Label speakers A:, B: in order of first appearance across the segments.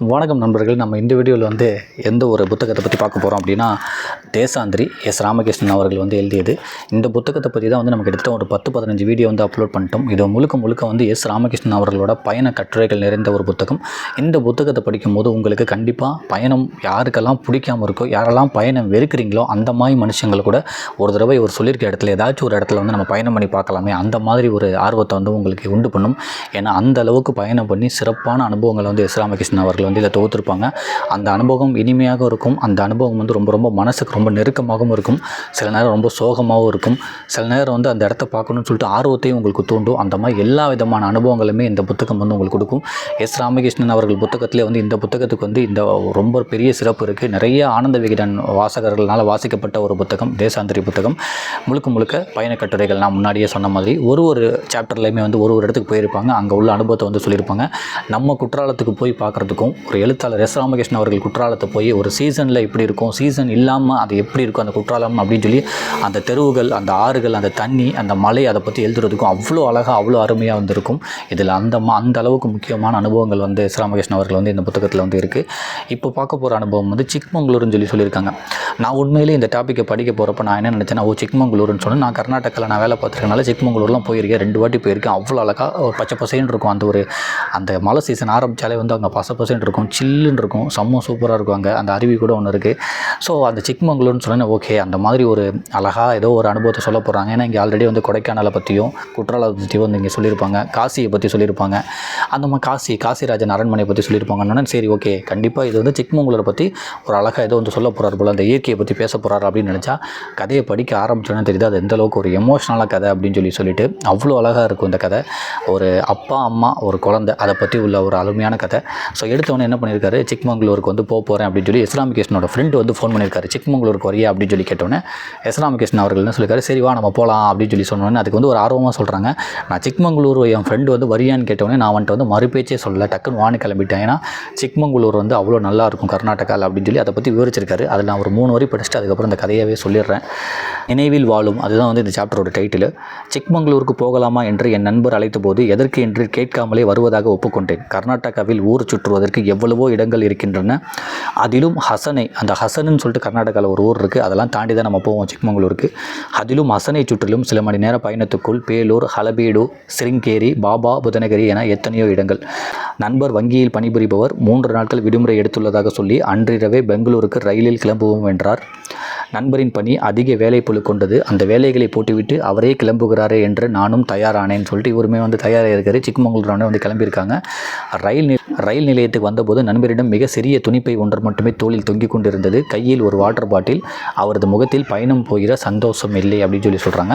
A: வணக்கம் நண்பர்கள். நம்ம இந்த வீடியோவில் வந்து எந்த ஒரு புத்தகத்தை பற்றி பார்க்க போகிறோம் அப்படின்னா தேசாந்திரி எஸ் ராமகிருஷ்ணன் அவர்கள் வந்து எழுதியது. இந்த புத்தகத்தை பற்றி தான் வந்து நமக்கு கிட்டத்தட்ட ஒரு பத்து பதினஞ்சு வீடியோ வந்து அப்லோட் பண்ணிட்டோம். இது முழுக்க முழுக்க வந்து எஸ் ராமகிருஷ்ணன் அவர்களோட பயண கட்டுரைகள் நிறைந்த ஒரு புத்தகம். இந்த புத்தகத்தை படிக்கும்போது உங்களுக்கு கண்டிப்பாக பயணம் யாருக்கெல்லாம் பிடிக்காம இருக்கோ யாரெல்லாம் பயணம் வெறுக்கிறீங்களோ அந்த மாதிரி மனுஷங்களை கூட ஒரு தடவை ஒரு சொல்லியிருக்க இடத்துல ஏதாச்சும் ஒரு இடத்துல வந்து நம்ம பயணம் பண்ணி பார்க்கலாமே அந்த மாதிரி ஒரு ஆர்வத்தை வந்து உங்களுக்கு உண்டு பண்ணும். ஏன்னா அந்த அளவுக்கு பயணம் பண்ணி சிறப்பான அனுபவங்களை வந்து எஸ் ராமகிருஷ்ணன் அவர்கள் வந்து இதை தொகுத்திருப்பாங்க. அந்த அனுபவம் இனிமையாக இருக்கும். அந்த அனுபவம் வந்து ரொம்ப ரொம்ப மனசுக்கு ரொம்ப ரொம்ப நெருக்கமாகவும் இருக்கும். சில நேரம் ரொம்ப சோகமாகவும் இருக்கும். சில நேரம் வந்து அந்த இடத்த பார்க்கணும்னு சொல்லிட்டு ஆர்வத்தையும் உங்களுக்கு தூண்டும். அந்த மாதிரி எல்லா விதமான அனுபவங்களுமே இந்த புத்தகம் வந்து உங்களுக்கு கொடுக்கும். எஸ் ராமகிருஷ்ணன் அவர்கள் புத்தகத்திலே வந்து இந்த புத்தகத்துக்கு வந்து இந்த ரொம்ப பெரிய சிறப்பு இருக்குது நிறைய ஆனந்த விகிடன் வாசகர்களால் வாசிக்கப்பட்ட ஒரு புத்தகம் தேசாந்திரி புத்தகம். முழுக்க முழுக்க பயண கட்டுரைகள் நான் முன்னாடியே சொன்ன மாதிரி ஒரு ஒரு சாப்டர்லையுமே வந்து ஒரு ஒரு இடத்துக்கு போயிருப்பாங்க. அங்கே உள்ள அனுபவத்தை வந்து சொல்லியிருப்பாங்க. நம்ம குற்றாலத்துக்கு போய் பார்க்குறதுக்கும் ஒரு எழுத்தாளர் எஸ் ராமகிருஷ்ணன் அவர்கள் குற்றாலத்தை போய் ஒரு சீசனில் இப்படி இருக்கும். சீசன் இல்லாமல் அது எப்படி இருக்கும் அந்த குற்றாலம் அப்படின்னு சொல்லி அந்த தெருவுகள் அந்த ஆறுகள் அந்த தண்ணி அந்த மலை அதை பற்றி எழுதுறதுக்கும் அவ்வளோ அழகாக அவ்வளோ அருமையாக வந்திருக்கும். இதில் அந்த ம- அந்த அளவுக்கு முக்கியமான அனுபவங்கள் வந்து எஸ் ராமகிருஷ்ணன் அவர்கள் வந்து இந்த புத்தகத்தில் வந்து இருக்குது இப்போ பார்க்க போகிற அனுபவம் வந்து சிக்மங்களூர்னு சொல்லி சொல்லியிருக்காங்க. நான் உண்மையிலே இந்த டாப்பிக்கை படிக்க போகிறப்ப நான் என்ன நினச்சேன்னா ஓ சிக்மங்களூர்னு சொன்னேன். நான் கர்நாடகாவில் நான் வேலை பார்த்துருக்கனால சிக்மங்களூர்லாம் போயிருக்கேன். ரெண்டு வாட்டி போயிருக்கேன். அவ்வளோ அழகாக ஒரு பச்சை பசேன்னு இருக்கும். அந்த ஒரு அந்த மழை சீசன் ஆரம்பித்தாலே வந்து அங்கே பச பசைன்னு இருக்கும். சில்லுன்னு இருக்கும். செம்ம சூப்பராக இருக்கும் அங்கே. அந்த அருவி கூட ஒன்று இருக்குது ஸோ அந்த சிக்மங்களூர்னு சொன்னேன் ஓகே அந்த மாதிரி ஒரு அழகாக ஏதோ ஒரு அனுபவத்தை சொல்ல போகிறாங்க ஏன்னா இங்கே ஆல்ரெடி வந்து கொடைக்கானலை பற்றியும் குற்றாலத்தை பற்றியும் வந்து இங்கே சொல்லியிருப்பாங்க காசியை பற்றி சொல்லியிருப்பாங்க. அந்த மாதிரி காசி காசிராஜன் அரண்மனையை பற்றி சொல்லியிருப்பாங்கன்னு சரி ஓகே கண்டிப்பாக இது வந்து சிக்மங்களூரை பற்றி ஒரு அழகாக ஏதோ வந்து சொல்ல போகிறார் போல் அந்த இயற்கையை பற்றி பேச போகிறார் அப்படின்னு நினச்சா கதையை படிக்க ஆரம்பிச்சோன்னே தெரியுது அது எந்தளவுக்கு ஒரு எமோஷனலாக கதை அப்படின்னு சொல்லி சொல்லிட்டு அவ்வளோ அழகாக இருக்கும் இந்த கதை. ஒரு அப்பா அம்மா ஒரு குழந்தை அதை பற்றி உள்ள ஒரு அருமையான கதை. ஸோ எடுத்தவொன்னே என்ன பண்ணியிருக்காரு சிக்மங்களூருக்கு வந்து போக போகிறேன் அப்படின்னு சொல்லி இஸ்லாமிகேஷனோட ஃப்ரெண்டு வந்து ஃபோன் பண்ணியிருக்காரு. சிக்மங்களூருக்கு வரியா அப்படின்னு சொல்லி கேட்டோன்னே இஸ்லாமிகிருஷ்ணன் அவர்கள் என்ன சொல்லியிருக்காரு. சரி வா நம்ம போகலாம் அப்படின்னு சொல்லி சொன்னோன்னே அதுக்கு வந்து ஒரு ஆர்வமாக சொல்கிறாங்க நான் சிக்மங்களூர் என் ஃப்ரெண்டு வந்து வரியான்னு கேட்டோன்னே நான் வந்துட்டு வந்து மறுபேச்சே சொல்லலை. டக்குன்னு வானு கிளம்பிட்டேன். ஏன்னா சிக்மங்களூர் வந்து அவ்வளோ நல்லா இருக்கும் கர்நாடகாவில் அப்படின்னு சொல்லி அதை பற்றி விவரிச்சிருக்காரு. அதில் நான் ஒரு மூணு வரி படிச்சுட்டு அதுக்கப்புறம் இந்த கதையாகவே சொல்லிடுறேன். நினைவில் வாழும் அதுதான் வந்து இந்த சாப்டரோட டைட்டில் சிக்மங்களூருக்கு போகலாமா என்று என் நண்பர் அழைத்த போது எதற்கு என்று கேட்காமலே வருவதாக ஒப்புக்கொண்டேன். கர்நாடகாவில் ஊர் சுற்றுவதற்கு எவ்வளவோ இடங்கள் இருக்கின்றன. அதிலும் ஹசனை அந்த ஹசனுன்னு சொல்லிட்டு கர்நாடகாவில் ஒரு ஊர் இருக்குது அதெல்லாம் தாண்டி தான் நம்ம போவோம். சிக்மங்களூருக்கு. அதிலும் அசனை சுற்றிலும் சில மணி நேர பயணத்துக்குள் பேலூர் ஹலபீடு சிருங்கேரி பாபா புதனகிரி என எத்தனையோ இடங்கள். நண்பர் வங்கியில் பணிபுரிபவர் மூன்று நாட்கள் விடுமுறை எடுத்துள்ளதாக சொல்லி அன்றிரவே பெங்களூருக்கு ரயிலில் கிளம்புவோம் என்றார். நண்பரின் பணி அதிக வேலைப்பளு கொண்டது. அந்த வேலைகளை போட்டுவிட்டு அவரே கிளம்புகிறாரே என்று நானும் தயாரானேன்னு சொல்லிட்டு இவருமே வந்து தயாராக இருக்காரு. சிக்மங்களூரானே வந்து கிளம்பியிருக்காங்க. ரயில் ரயில் நிலையத்துக்கு வந்தபோது நண்பரிடம் மிக சிறிய துணிப்பை ஒன்று மட்டுமே தோளில் தொங்கிக் கொண்டிருந்தது. கையில் ஒரு வாட்டர் பாட்டில் அவரது முகத்தில் பயணம் போகிற சந்தோஷம் இல்லை அப்படின்னு சொல்லி சொல்கிறாங்க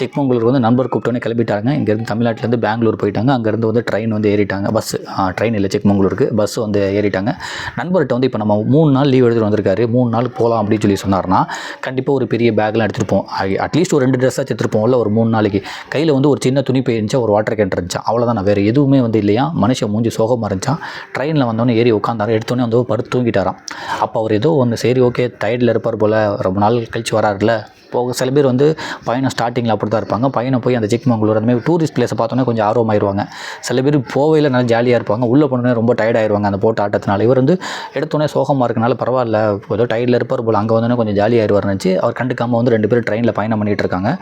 A: செக்மங்களூர் வந்து நண்பர் கூப்பிட்டோன்னே கிளம்பிட்டாங்க. இங்கேருந்து தமிழ்நாட்டிலேருந்து பெங்களூர் போயிட்டாங்க. அங்கேருந்து வந்து ட்ரெயின் வந்து ஏறிட்டாங்க. பஸ் ட்ரெயின் இல்லை செக்மங்களூருக்கு. பஸ் வந்து ஏறிட்டாங்க. நண்பர்கிட்ட வந்து இப்போ நம்ம மூணு நாள் லீவ் எடுத்துகிட்டு வந்திருக்காரு. மூணு நாள் போகலாம் அப்படின்னு சொல்லி சொன்னார்னா கண்டிப்பாக ஒரு பெரிய பேக்லாம் எடுத்துகிட்டு போவோம். அட்லீஸ்ட் ஒரு ரெண்டு ட்ரெஸ்ஸாக எடுத்துகிட்டு இல்லை ஒரு மூணு நாளைக்கு. கையில் வந்து ஒரு சின்ன துணி போயிருந்துச்சா ஒரு வாட்டர் கேன் இருந்துச்சா. அவ்வளோதான் வேறு எதுவுமே வந்து இல்லையா? மனுஷன் மூஞ்சி சோகமாக இருந்துச்சா? ட்ரெயினில் வந்தோடனே ஏறி உட்காந்தாரு எடுத்தோடனே வந்து படுத்து தூங்கிட்டாராம். அப்போ அவர் ஏதோ ஒன்று சரி ஓகே டயர்டில் இருப்பார் போல் ரொம்ப நாள் கழிச்சு வராருல போக சில பேர் வந்து பயணம் ஸ்டார்டிங்கில் அப்படி தான் இருப்பாங்க. பையனை போய் அந்த சிக்மங்களூர் அந்த மாதிரி டூரிஸ்ட் பிளேஸை பார்த்தோன்னே கொஞ்சம் ஆர்வமாயிருவாங்க. சில பேர் போவையில் நல்லா ஜாலியாக இருப்பாங்க. உள்ளே போனோடனே ரொம்ப டயர்டாயிருவாங்க அந்த போட்டு ஆட்டத்தினால. இவர் வந்து எடுத்தோடனே சோகமாக இருக்கனால பரவாயில்ல. ஏதோ டயர்டில் இருப்பார் போல். அங்கே வந்தோடனே கொஞ்சம் ஜாலியாகிடுவார் நினச்சி அவர் கண்டுக்காமல் வந்து ரெண்டு பேரும் ட்ரெயினில் பயணம் பண்ணிகிட்டு இருக்காங்க.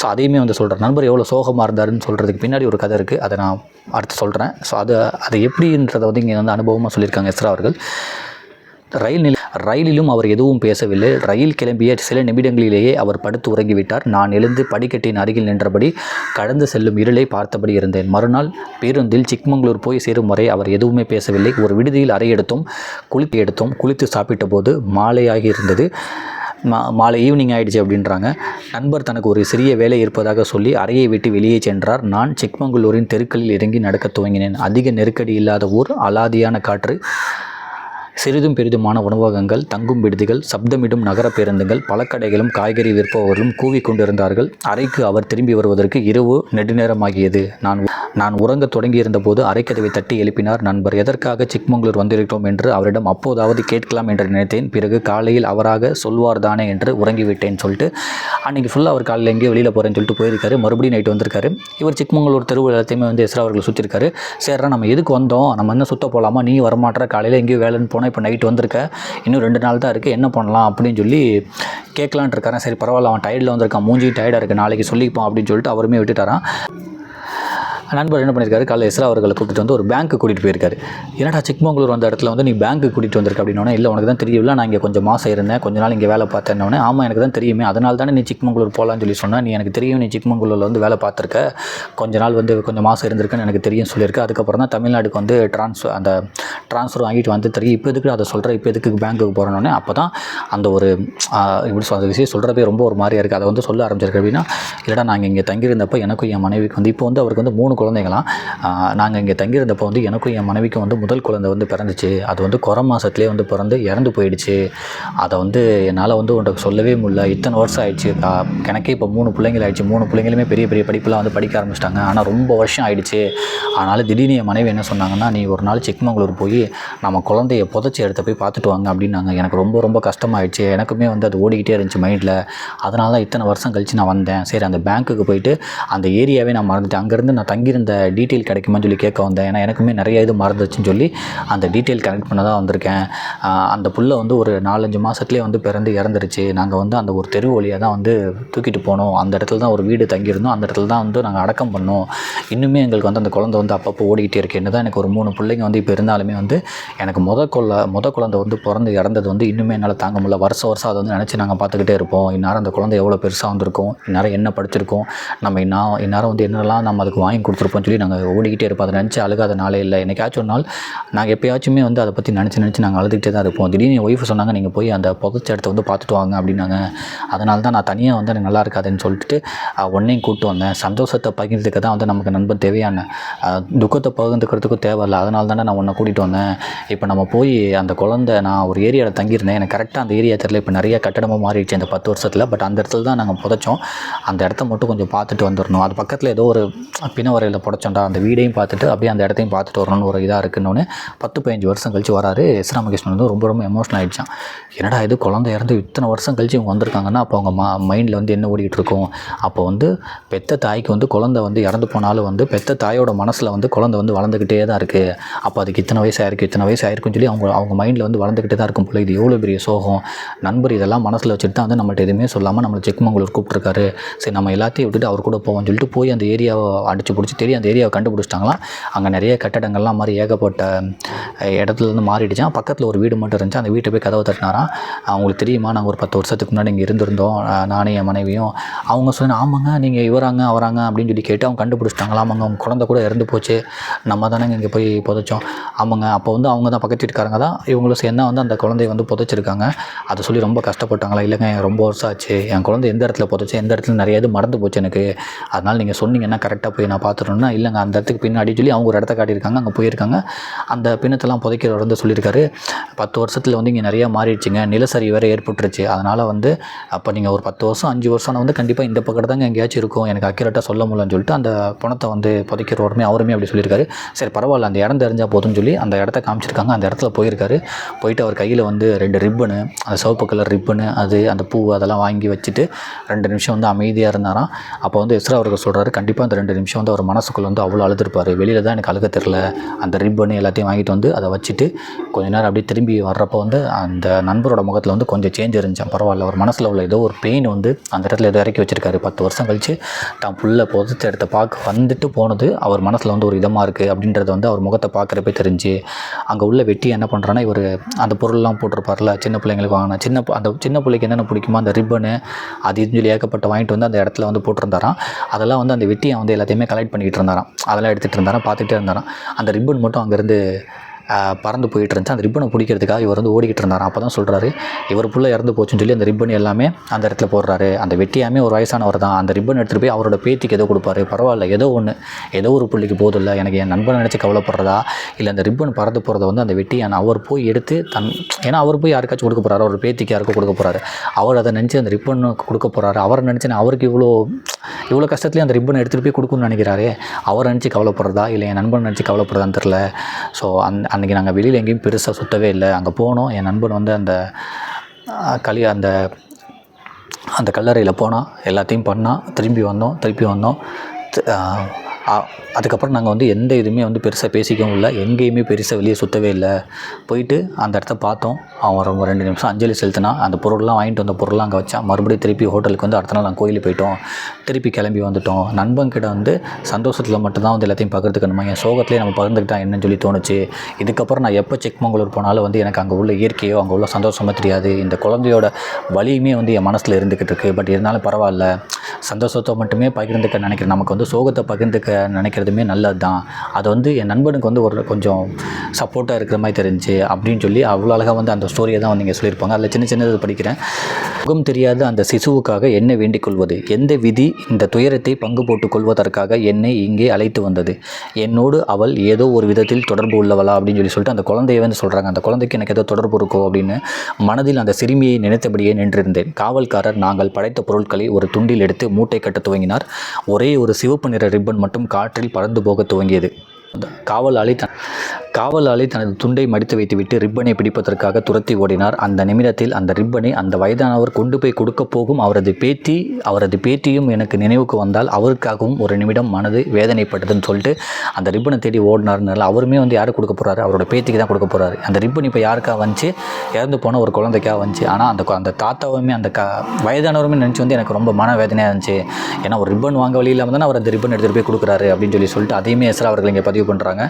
A: ஸோ அதையுமே வந்து சொல்கிறேன் நண்பர் எவ்வளோ சோகமாக இருந்தாருன்னு சொல்கிறதுக்கு பின்னாடி ஒரு கதை இருக்குது அதை நான் அடுத்து சொல்கிறேன் ஸோ அது அது எப்படின்றத வந்து இங்கே வந்து அனுபவமாக சொல்லியிருக்காங்க எஸ்ரா அவர்கள். ரயில் நிலை ரயிலிலும் அவர் எதுவும் பேசவில்லை. ரயில் கிளம்பிய சில நிமிடங்களிலேயே அவர் படுத்து உறங்கிவிட்டார். நான் எழுந்து படிக்கட்டின் அருகில் நின்றபடி கடந்து செல்லும் இருளை பார்த்தபடி இருந்தேன். மறுநாள் பேருந்தில் சிக்மங்களூர் போய் சேரும் வரை அவர் எதுவுமே பேசவில்லை. ஒரு விடுதியில் அறை எடுத்தோம் குளித்து எடுத்தோம் குளித்து சாப்பிட்ட போது மாலையாகி இருந்தது. மா மாலை ஈவினிங் ஆயிடுச்சு அப்படின்றாங்க. நண்பர் தனக்கு ஒரு சிறிய வேலை இருப்பதாக சொல்லி அறையை விட்டு வெளியே சென்றார். நான் சிக்மங்களூரின் தெருக்களில் இறங்கி நடக்க துவங்கினேன். அதிக நெருக்கடி இல்லாத ஊர் அலாதியான காற்று சிறிதும் பெரிதுமான உணவகங்கள் தங்கும் விடுதிகள் சப்தமிடும் நகர பேருந்துகள் பழக்கடைகளும் காய்கறி விற்பவர்களும் கூவி கொண்டிருந்தார்கள். அறைக்கு அவர் திரும்பி வருவதற்கு இரவு நெடுநேரமாகியது. நான் நான் உறங்கத் தொடங்கியிருந்தபோது அரைக்கதவை தட்டி எழுப்பினார் நண்பர் எதற்காக சிக்மங்களூர் வந்திருக்கிறோம் என்று அவரிடம் அப்போதாவது கேட்கலாம் என்று நினைத்தேன். பிறகு காலையில் அவராக சொல்வார் தானே என்று உறங்கிவிட்டேன் சொல்லிட்டு அன்றைக்கி ஃபுல்லாக அவர் காலையில் எங்கேயோ வெளியில் போகிறேன்னு சொல்லிட்டு போயிருக்காரு. மறுபடியும் நைட்டு வந்திருக்காரு. இவர் சிக்மங்களூர் தெருவு எல்லாத்தையுமே வந்து எஸ்ரா அவர்கள் சுற்றிருக்காரு சரிடா நம்ம எதுக்கு வந்தோம்? நம்ம என்ன சுத்த போகலாமா நீ வரமாட்டேற. காலையில் எங்கேயோ வேலைன்னு போனால் இப்போ நைட் வந்திருக்க. இன்னும் ரெண்டு நாள் தான் இருக்குது என்ன பண்ணலாம் அப்படின்னு சொல்லி கேட்கலான்ட்டு இருக்காரன் சரி பரவாயில்ல அவன் டயர்டில் வந்திருக்கான். மூஞ்சி டயர்டாக இருக்குது நாளைக்கு சொல்லிப்போம் அப்படின்னு சொல்லிட்டு அவருமே விட்டுட்டாரான் நண்பர் என்ன பண்ணியிருக்காரு காலையில் எஸ்ரா அவர்களை கூப்பிட்டு வந்து ஒரு பேங்க்கு கூட்டிகிட்டு போயிருக்காரு. என்னடா சிக்மங்களூர் வந்த இடத்துல வந்து நீ பேங்க்கு கூட்டிகிட்டு வந்திருக்க? அப்படின்னோடனே இல்லை உனக்கு தான் தெரியல நான் இங்கே கொஞ்சம் மாதம் இருந்தேன். கொஞ்ச நாள் இங்கே வேலை பார்த்தேன்னொடனே ஆமாம் எனக்கு தான் தெரியுமே. அதனால தானே நீ சிக்மங்களூர் போகலான்னு சொல்லி சொன்னால் நீ எனக்கு தெரியும். நீ சிக்மங்களூரில் வந்து வேலை பார்த்துருக்க. கொஞ்ச நாள் வந்து கொஞ்சம் மாதம் இருந்திருக்குன்னு எனக்கு தெரியும் சொல்லியிருக்கு. அதுக்கப்புறம் தான் தமிழ்நாடுக்கு வந்து ட்ரான்ஸ்ஃபர் அந்த ட்ரான்ஸ்ஃபர் வாங்கிட்டு வந்து தெரியும். இப்போ எதுக்கு அதை சொல்கிறேன் இப்போ எதுக்கு பேங்க்குக்கு போகிறோன்னே அப்போ தான் அந்த ஒரு இப்படி அந்த விஷயம் சொல்கிறதே ரொம்ப ஒரு மாதிரியாக இருக்குது அதை வந்து சொல்ல ஆரம்பிச்சிருக்கு அப்படின்னா இல்லைடா நாங்கள் இங்கே தங்கியிருந்தப்போ எனக்கும் என் மனைவிக்கு வந்து இப்போ வந்து அவருக்கு வந்து மூணு குழந்தைங்களாம் நாங்கள் இங்கே தங்கியிருந்தப்போ வந்து எனக்கும் என் மனைவிக்கும் வந்து முதல் குழந்தை வந்து பிறந்துச்சு. அது வந்து குறை மாதத்துலேயே வந்து பிறந்து இறந்து போயிடுச்சு. அதை வந்து என்னால் வந்து உனக்கு சொல்லவே முடியல. இத்தனை வருஷம் ஆயிடுச்சு. எனக்கே இப்போ மூணு பிள்ளைங்கள் ஆயிடுச்சு. மூணு பிள்ளைங்களுமே பெரிய பெரிய படிப்பெல்லாம் வந்து படிக்க ஆரம்பிச்சிட்டாங்க. ஆனால் ரொம்ப வருஷம் ஆயிடுச்சு. அதனால் திடீர்னு என் மனைவி என்ன சொன்னாங்கன்னா நீ ஒரு நாள் சிக்மங்களூர் போய் நம்ம குழந்தைய புதைச்சி எடுத்து போய் பார்த்துட்டு வாங்க அப்படின்னாங்க. எனக்கு ரொம்ப ரொம்ப கஷ்டமாயிடுச்சு. எனக்குமே வந்து அது ஓடிக்கிட்டே இருந்துச்சு மைண்டில். அதனால தான் இத்தனை வருஷம் கழித்து நான் வந்தேன். சரி அந்த பேங்க்குக்கு போயிட்டு அந்த ஏரியாவே நான் மறந்துட்டேன். அங்கேருந்து நான் தங்கி எங்கிருந்த டீட்டெயில் கிடைக்குமான்னு சொல்லி கேட்க வந்தேன். ஏன்னா எனக்குமே நிறைய இது மறந்துச்சுன்னு சொல்லி அந்த டீட்டெயில் கனெக்ட் பண்ண தான் வந்திருக்கேன். அந்த புள்ள வந்து ஒரு நாலஞ்சு மாதத்துலேயே வந்து பிறந்து இறந்துருச்சு. நாங்கள் வந்து அந்த ஒரு தெரு வழியாக தான் வந்து தூக்கிட்டு போனோம். அந்த இடத்துல தான் ஒரு வீடு தங்கியிருந்தோம். அந்த இடத்துல தான் வந்து நாங்கள் அடக்கம் பண்ணோம். இன்னுமே எங்களுக்கு வந்து அந்த குழந்தை வந்து அப்பப்போ ஓடிக்கிட்டே இருக்கு. என்ன தான் எனக்கு ஒரு மூணு பிள்ளைங்க வந்து இப்போ இருந்தாலுமே வந்து எனக்கு முத கொள்ள முத குழந்தை வந்து பிறந்து இறந்தது வந்து இன்னுமே என்னால் தாங்க முடியல. வருஷம் வருஷம் அதை வந்து நினச்சி நாங்கள் பார்த்துக்கிட்டே இருப்போம். இந்நேரம் அந்த குழந்தை எவ்வளோ பெருசாக வந்திருக்கும்? இந்நேரம் என்ன படிச்சிருக்கோம்? நம்ம இன்னும் இந்நேரம் வந்து என்னெல்லாம் நம்ம அதுக்கு வாங்கி கொடுத்துருப்போம்னு சொல்லி நாங்கள் ஓடிக்கிட்டே இருப்போம். அதை நினச்சி அழுகாத நாளே இல்லை. என்னைக்காச்சும் ஒரு நாள் நாங்கள் எப்பயாச்சுமே வந்து அதை பற்றி நினச்சி நினச்சி நாங்கள் அழுதுகிட்டே தான் இருப்போம். திடீர்னு ஒய்ஃப் சொன்னாங்க நீங்கள் போய் அந்த புதைச்ச இடத்த வந்து பார்த்துட்டு வாங்க அப்படின்னாங்க. அதனால தான் நான் தனியாக வந்து எனக்கு நல்லா இருக்காதுன்னு சொல்லிட்டு ஒன்றையும் உன்னையும் கூப்பிட்டு வந்தேன். சந்தோஷத்தை பகிர்ந்துக்க தான் வந்து நமக்கு நண்பன் தேவையான துக்கத்தை பகிர்ந்துக்கிறதுக்கும் தேவையில்லை அதனால தானே நான் உன்னை கூட்டிகிட்டு வந்தேன். இப்போ நம்ம போய் அந்த குழந்தை நான் ஒரு ஏரியாவில் தங்கியிருந்தேன். எனக்கு கரெக்டாக அந்த ஏரியா தெரியல. இப்போ நிறைய கட்டடமாக மாறிடுச்சு அந்த பத்து வருஷத்தில். பட் அந்த இடத்துல தான் நாங்கள் புதைச்சோம். அந்த இடத்த மட்டும் கொஞ்சம் பார்த்துட்டு வந்துடணும். அது பக்கத்தில் ஏதோ ஒரு பிணவரையில் புடச்சோண்டா அந்த வீடையும் பார்த்துட்டு அப்படியே அந்த இடத்தையும் பார்த்துட்டு வரணும்னு ஒரு இதாக இருக்குன்னு பத்து பதினஞ்சு வருஷம் கழிச்சு வராரு எஸ். ராமகிருஷ்ணன் வந்து ரொம்ப ரொம்ப எமோஷனல் ஆகிடுச்சான் என்னடா இது குழந்தை இறந்து இத்தனை வருஷம் கழிச்சு இவங்க வந்திருக்காங்கன்னா அப்போ அவங்க மா மைண்டில் வந்து என்ன ஓடிட்டு இருக்கும்? அப்போ வந்து பெத்த தாய்க்கு வந்து குழந்தை வந்து இறந்து போனாலும் வந்து பெத்த தாயோட மனசில் வந்து குழந்தை வந்து வளர்ந்துக்கிட்டே தான் இருக்குது அப்போ அதுக்கு இத்தனை வயசு ஆயிருக்கு இத்தனை வயசு ஆயிருக்குன்னு சொல்லி அவங்க அவங்க மைண்டில் வந்து வளர்ந்துக்கிட்டே தான் இருக்கும் போல இது. எவ்வளோ பெரிய சோகம். நண்பர் இதெல்லாம் மனசில் வச்சுட்டு தான் வந்து நம்மள்ட்ட எதுவுமே சொல்லாமல் நம்மளை செக்மங்களூர் கூப்பிட்ருக்காரு சரி நம்ம எல்லாத்தையும் விட்டுட்டு அவர் கூட போவோம்னு சொல்லிட்டு போய் அந்த ஏரியாவை அடிச்சு பிடிச்சி தெரியும் அந்த ஏரியாவை கண்டுபிடிச்சிட்டாங்களாம். அங்கே நிறைய கட்டடங்கள்லாம் மாதிரி ஏகப்பட்ட இடத்துலேருந்து மாறிடுச்சான் பக்கத்தில் ஒரு வீடு மட்டும் இருந்துச்சு. அந்த வீட்டை போய் கதவை தட்டினாராம். அவங்களுக்கு தெரியுமா? நாங்கள் ஒரு பத்து வருஷத்துக்கு முன்னாடி இங்கே இருந்திருந்தோம். நானே என் மனைவியும். அவங்க சொன்ன ஆமாங்க நீங்கள் இவராங்க அவராங்க அப்படின்னு சொல்லி கேட்டு அவங்க கண்டுபிடிச்சிட்டாங்களா ஆமாங்க அவங்க குழந்தை கூட இறந்து போச்சு. நம்ம தானேங்க இங்கே போய் புதைச்சோம். ஆமாங்க அப்போ வந்து அவங்க தான் பக்கத்து வீட்டுக்காரங்க தான். இவங்களும் சேர்ந்தா வந்து அந்த குழந்தைய வந்து புதைச்சிருக்காங்க. அதை சொல்லி ரொம்ப கஷ்டப்பட்டாங்களா? இல்லைங்க ரொம்ப வருஷம் ஆச்சு. என் குழந்தை எந்த இடத்துல புதைச்சு எந்த இடத்துல நிறைய இது மறந்து போச்சு எனக்கு. அதனால் நீங்கள் சொன்னீங்கன்னா கரெக்டாக போய் நான் பார்த்து பார்த்துட்டோம்னா இல்லைங்க அந்த இடத்துக்கு பின்னாடி சொல்லி அவங்க ஒரு இடத்த காட்டியிருக்காங்க அங்கே போயிருக்காங்க. அந்த பிணத்தெல்லாம் புதைக்கிறவர் வந்து சொல்லியிருக்காரு. பத்து வருஷத்தில் வந்து இங்கே நிறையா மாறிடுச்சுங்க. நிலசரி வேறு ஏற்பட்டுருச்சு. அதனால் வந்து அப்போ நீங்கள் ஒரு பத்து வருஷம் அஞ்சு வருஷம்னா வந்து கண்டிப்பாக இந்த பக்கம் தாங்க எங்கேயாச்சும் இருக்கும். எனக்கு அக்யூரேட்டாக சொல்ல முடியலன்னு சொல்லிட்டு அந்த பணத்தை வந்து புதைக்கிறவருமே அவருமே அப்படி சொல்லியிருக்காரு. சரி பரவாயில்ல அந்த இடம் தெரிஞ்சால் போதும்னு சொல்லி அந்த இடத்த காமிச்சிருக்காங்க. அந்த இடத்துல போயிருக்காரு. போயிட்டு அவர் கையில் வந்து ரெண்டு ரிப்பனு அந்த சிவப்பு கலர் ரிப்பனு அது அந்த பூ அதெல்லாம் வாங்கி வச்சுட்டு ரெண்டு நிமிஷம் வந்து அமைதியாக இருந்தாராம். அப்போ வந்து இஸ்ரா அவர்கள் சொல்கிறாரு கண்டிப்பாக அந்த ரெண்டு நிமிஷம் வந்து அவர் மனசுக்குள்ள வந்து அவ்வளோ அழுதுருப்பார். வெளியில் தான் எனக்கு அழுக தெரில அந்த ரிப்பனு எல்லாத்தையும் வாங்கிட்டு வந்து அதை வச்சுட்டு கொஞ்ச நேரம் அப்படியே திரும்பி வர்றப்போ வந்து அந்த நண்பரோட முகத்தில் வந்து கொஞ்சம் சேஞ்ச் இருந்துச்சான் பரவாயில்ல அவர் மனசில் உள்ள ஏதோ ஒரு பெயின் வந்து அந்த இடத்துல ஏதோ இறக்கி வச்சிருக்காரு. பத்து வருஷம் கழிச்சு தான் புள்ள புதைச்ச இடத்த பார்க்க வந்துட்டு போனது அவர் மனசில் வந்து ஒரு இதமாக இருக்குது அப்படின்றத வந்து அவர் முகத்தை பார்க்குறப்ப தெரிஞ்சு அங்கே உள்ள வெட்டி என்ன பண்ணுறான்னா இவர் அந்த பொருள்லாம் போட்டிருப்பார்ல சின்ன பிள்ளைங்களுக்கு வாங்கின சின்ன அந்த சின்ன பிள்ளைக்கு என்னென்ன பிடிக்குமோ அந்த ரிப்பனு அது இதுன்னு சொல்லி ஏகப்பட்ட வாங்கிட்டு வந்து அந்த இடத்துல வந்து போட்டிருந்தாராம். அதெல்லாம் வந்து அந்த வெட்டியை வந்து எல்லாத்தையுமே கலெக்ட் பண்ணிக்கிட்டு இருந்தாராம். அதெல்லாம் எடுத்துகிட்டு இருந்தாராம் பார்த்துட்டே இருந்தாராம். அந்த ரிப்பன் மட்டும் அங்கேருந்து பறந்து போயிட்டு இருந்துச்சு. அந்த ரிப்பனை பிடிக்கிறதுக்காக இவர் வந்து ஓடிக்கிட்டு இருந்தார். அப்போ தான் சொல்கிறாரு இவர் புள்ள இறந்து போச்சுன்னு சொல்லி அந்த ரிப்பன் எல்லாமே அந்த இடத்துல போடுறாரு. அந்த வெட்டியாமே ஒரு வயசானவர் தான். அந்த ரிப்பன் எடுத்துகிட்டு போய் அவரோட பேத்திக்கு ஏதோ கொடுப்பாரு. பரவாயில்ல ஏதோ ஒன்று ஏதோ ஒரு பிள்ளைக்கு போதில்ல எனக்கு என் நண்பனை நினச்சி கவலைப்படுறதா? இல்லை அந்த ரிப்பன் பறந்து போகிறத வந்து அந்த வெட்டியான அவர் போய் எடுத்து தன் ஏன்னா அவர் போய் யாருக்காச்சும் கொடுக்க போகிறாரு அவர் பேத்திக்கு யாருக்கும் கொடுக்க போகிறாரு அவர் அதை நினச்சி அந்த ரிப்பன் கொடுக்க போகிறாரு அவரை நினச்சி அவருக்கு இவ்வளோ இவ்வளோ கஷ்டத்துலேயும் அந்த ரிப்பனை எடுத்துகிட்டு போய் கொடுக்கணும்னு நினைக்கிறாரே. அவரை நினச்சி கவலைப்படுறதா? இல்லை என் நண்பன் நினச்சி கவலைப்படுறதான்னு தெரில ஸோ அந்த அன்றைக்கி நாங்கள் வெளியில் எங்கேயும் பெருசாக சுற்றவே இல்லை. அங்கே போனோம். என் நண்பன் வந்து அந்த களி அந்த அந்த கல்லறையில் போனால் எல்லாத்தையும் பண்ணால் திரும்பி வந்தோம் திருப்பி வந்தோம். அதுக்கப்புறம் நாங்கள் வந்து எந்த இதுவுமே வந்து பெருசாக பேசிக்கவும் இல்லை. எங்கேயுமே பெருசாக வெளியே சுற்றவே இல்லை. போயிட்டு அந்த இடத்த பார்த்தோம். அவன் ரொம்ப ரெண்டு நிமிஷம் அஞ்சலி செலுத்தினா அந்த பொருள்லாம் வாங்கிட்டு வந்த பொருள்லாம் அங்கே வச்சா மறுபடியும் திருப்பி ஹோட்டலுக்கு வந்து அடுத்த நாள் நாங்கள் கோயிலுக்கு போயிட்டோம். திருப்பி கிளம்பி வந்துட்டோம். நண்பன்கிட்ட வந்து சந்தோஷத்தில் மட்டும்தான் வந்து எல்லாத்தையும் பகிர்ந்துக்கணுமா. என் சோகத்திலே நம்ம பகிர்ந்துக்கிட்டா என்னன்னு சொல்லி தோணுச்சு. இதுக்கப்புறம் நான் எப்போ செக்மங்களூர் போனாலும் வந்து எனக்கு அங்கே உள்ள இயற்கையோ அங்கே உள்ள சந்தோஷமாக தெரியாது. இந்த குழந்தையோட வலியுமே வந்து என் மனசில் இருந்துக்கிட்டு இருக்கு. பட் இருந்தாலும் பரவாயில்ல. சந்தோஷத்தை மட்டுமே பகிர்ந்துக்க நினைக்கிறேன். நமக்கு வந்து சோகத்தை பகிர்ந்துக்க நினைக்கிறதுமே நல்லது தான் அது வந்து என் நண்பனுக்கு வந்து ஒரு கொஞ்சம் சப்போர்ட்டாக இருக்கிற மாதிரி தெரிஞ்சு அப்படின்னு சொல்லி அவ்வளோ அழகாக வந்து அந்த ஸ்டோரியை தான் வந்து இங்கே சொல்லியிருப்பாங்க. அதில் சின்ன சின்னது படிக்கிறேன். முகம் தெரியாத அந்த சிசுவுக்காக என்ன வேண்டிக் கொள்வது. எந்த விதி இந்த துயரத்தை பங்கு போட்டுக் கொள்வதற்காக என்னை இங்கே அழைத்து வந்தது. என்னோடு அவள் ஏதோ ஒரு விதத்தில் தொடர்பு உள்ளவளா அப்படின்னு சொல்லி சொல்லிட்டு அந்த குழந்தைய வந்து சொல்கிறாங்க அந்த குழந்தைக்கு எனக்கு ஏதோ தொடர்பு இருக்கோ அப்படின்னு மனதில் அந்த சிறுமியை நினைத்தபடியே நின்றிருந்தேன். காவல்காரர் நாங்கள் படைத்த பொருட்களை ஒரு துண்டில் எடுத்து மூட்டை கட்ட துவங்கினார். ஒரே ஒரு சிவப்பு நிற ரிப்பன் மட்டும் காற்றில் பறந்து போக துவங்கியது. அந்த காவலாளி தன் காவலாளி தனது துண்டை மடித்து வைத்துவிட்டு ரிப்பனை பிடிப்பதற்காக துரத்தி ஓடினார். அந்த நிமிடத்தில் அந்த ரிப்பனை அந்த வயதானவர் கொண்டு போய் கொடுக்க போகும் அவரது பேத்தி அவரது பேத்தியும் எனக்கு நினைவுக்கு வந்தால் அவருக்காகவும் ஒரு நிமிடம் மனது வேதனைப்பட்டதுன்னு சொல்லிட்டு அந்த ரிப்பனை தேடி ஓடினார்னால அவருமே வந்து யாருக்கு கொடுக்க போகிறாரு அவரோட பேத்திக்கு தான் கொடுக்க போகிறாரு அந்த ரிப்பன் இப்போ யாருக்காக வந்துச்சு? இறந்து போன ஒரு குழந்தைக்காக வந்துச்சு. ஆனால் அந்த அந்த தாத்தாவுமே அந்த க வயதானவருமே நினச்சி வந்து எனக்கு ரொம்ப மன வேதனையாக இருந்துச்சு. ஏன்னா ஒரு ரிப்பன் வாங்க வழி இல்லாமல் தானே அவர் அந்த ரிப்பன் எடுத்துகிட்டு போய் கொடுக்குறாரு அப்படின்னு சொல்லி சொல்லிட்டு அதையுமே எஸ்ரா அவர்கள் இங்கே பதிவு பண்ணுறாங்க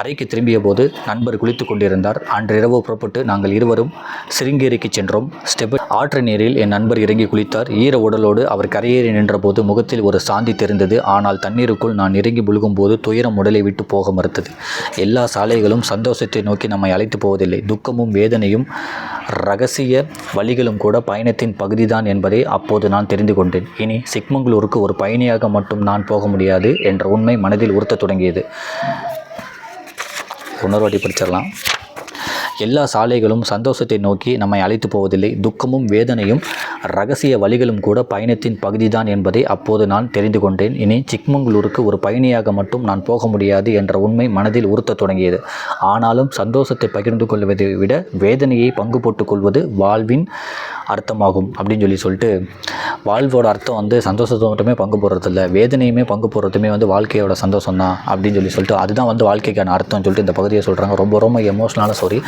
A: அறைக்கு திரும்பி போது நண்பர் குளித்து கொண்டிருந்தார். அன்றிரவு புறப்பட்டு நாங்கள் இருவரும் சிருங்கேரிக்கு சென்றோம். ஸ்டெப் ஆற்று நீரில் என் நண்பர் இறங்கி குளித்தார். ஈர உடலோடு அவர் கரையேறி நின்றபோது முகத்தில் ஒரு சாந்தி தெரிந்தது. ஆனால் தண்ணீருக்குள் நான் இறங்கி முழுகும்போது துயரம் உடலை விட்டு போக மறுத்தது. எல்லா சாலைகளும் சந்தோஷத்தை நோக்கி நம்மை அழைத்து போவதில்லை. துக்கமும் வேதனையும் ரகசிய வழிகளும் கூட பயணத்தின் பகுதிதான் என்பதை அப்போது நான் தெரிந்து கொண்டேன். இனி சிக்மங்களூருக்கு ஒரு பயணியாக மட்டும் நான் போக முடியாது என்ற உண்மை மனதில் உறுத்த தொடங்கியது. இன்னொரு வாட்டி படிச்சிடலாம். எல்லா சாலைகளும் சந்தோஷத்தை நோக்கி நம்மை அழைத்து போவதில்லை. துக்கமும் வேதனையும் ரகசிய வழிகளும் கூட பயணத்தின் பகுதிதான் என்பதை அப்போது நான் தெரிந்து கொண்டேன். இனி சிக்மங்களூருக்கு ஒரு பயணியாக மட்டும் நான் போக முடியாது என்ற உண்மை மனதில் உறுத்த தொடங்கியது. ஆனாலும் சந்தோஷத்தை பகிர்ந்து கொள்வதை விட வேதனையை பங்கு போட்டுக் கொள்வது வாழ்வின் அர்த்தமாகும் அப்படின்னு சொல்லி சொல்லிட்டு வாழ்வோட அர்த்தம் வந்து சந்தோஷத்தை மட்டுமே பங்கு போடுறதில்ல வேதனையுமே பங்கு போடுறதுமே வந்து வாழ்க்கையோட சந்தோஷம் தான் அப்படின்னு சொல்லி சொல்லிட்டு அதுதான் வந்து வாழ்க்கைக்கான அர்த்தம்னு சொல்லிட்டு இந்த பகுதியை சொல்கிறாங்க ரொம்ப ரொம்ப எமோஷ்னலான ஸ்டோரி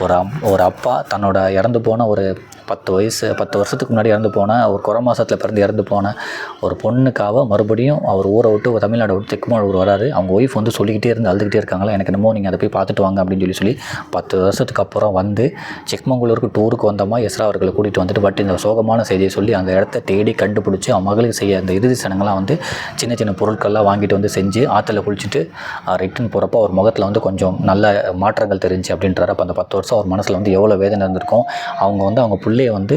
A: ஒரு அம் ஒரு அப்பா தன்னோட இறந்து போன ஒரு பத்து வயசு பத்து வருஷத்துக்கு முன்னாடி இறந்து போன ஒரு குறை மாதத்தில் பிறந்து இறந்து போன ஒரு பொண்ணுக்காக மறுபடியும் அவர் ஊரை விட்டு தமிழ்நாடு விட்டு தெக்குமாளூர் வராரு. அவங்க ஒய்ஃப் வந்து சொல்லிக்கிட்டே இருந்து அழுதுகிட்டே இருக்காங்களா? எனக்கு என்னமோ நீங்கள் அதை போய் பார்த்துட்டு வாங்க அப்படின்னு சொல்லி சொல்லி பத்து வருஷத்துக்கு அப்புறம் வந்து சிக்மங்களூருக்கு டூருக்கு வந்தோமா எஸ்ரா அவர்களை கூட்டிகிட்டு வந்துட்டு பட் இந்த சோகமான செய்தியை சொல்லி அந்த இடத்த தேடி கண்டுபிடிச்சி அவன் மகளுக்கு செய்ய அந்த இறுதி சடங்கெல்லாம் வந்து சின்ன சின்ன பொருட்கள்லாம் வாங்கிட்டு வந்து செஞ்சு ஆற்றுல குளிச்சுட்டு ரிட்டன் போகிறப்போ அவர் முகத்தில் வந்து கொஞ்சம் நல்ல மாற்றங்கள் தெரிஞ்சு அப்படின்றாரு. அப்போ அந்த பத்து வருஷம் அவர் மனசில் வந்து எவ்வளோ வேதனை இருந்திருக்கும்? அவங்க வந்து அவங்க பிள்ளை பிள்ளைய வந்து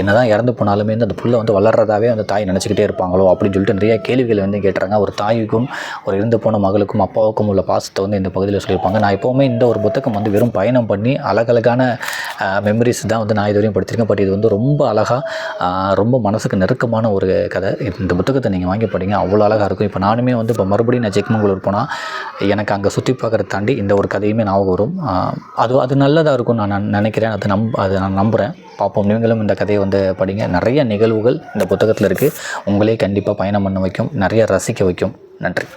A: என்னதான் இறந்து போனாலுமே வந்து அந்த புள்ளை வந்து வளர்றதாவே அந்த தாய் நினச்சிக்கிட்டே இருப்பாங்களோ அப்படின்னு சொல்லிட்டு நிறைய கேள்விகளை வந்து கேட்டுறாங்க. ஒரு தாய்க்கும் ஒரு இறந்து போன மகளுக்கும் அப்பாவுக்கும் உள்ள பாசத்தை வந்து இந்த பகுதியில் சொல்லியிருப்பாங்க. நான் எப்போவுமே இந்த ஒரு புத்தகம் வந்து வெறும் பயணம் பண்ணி அழகழகான மெமரிஸ் தான் வந்து நான் இது வரையும் படிச்சிருக்கேன் பட் இது வந்து ரொம்ப அழகாக ரொம்ப மனசுக்கு நெருக்கமான ஒரு கதை. இந்த புத்தகத்தை நீங்கள் வாங்கி படிங்க. அவ்வளோ அழகாக இருக்கும். இப்போ நானுமே வந்து இப்போ மறுபடியும் நான் ஜெக்மங்களூர் போனால் எனக்கு அங்கே சுற்றி பார்க்குறத தாண்டி இந்த ஒரு கதையுமே ஞாபகம் வரும். அது அது நல்லதாக இருக்கும் நான் நினைக்கிறேன். அது நம் அது நான் நம்புகிறேன் பார்ப்போம் நீங்களும் இந்த கதையை வந்து படிங்க. நிறைய நிகழ்வுகள் இந்த புத்தகத்தில் இருக்குது உங்களே கண்டிப்பாக பயணம் பண்ண வைக்கும். நிறைய ரசிக்க வைக்கும். நன்றி.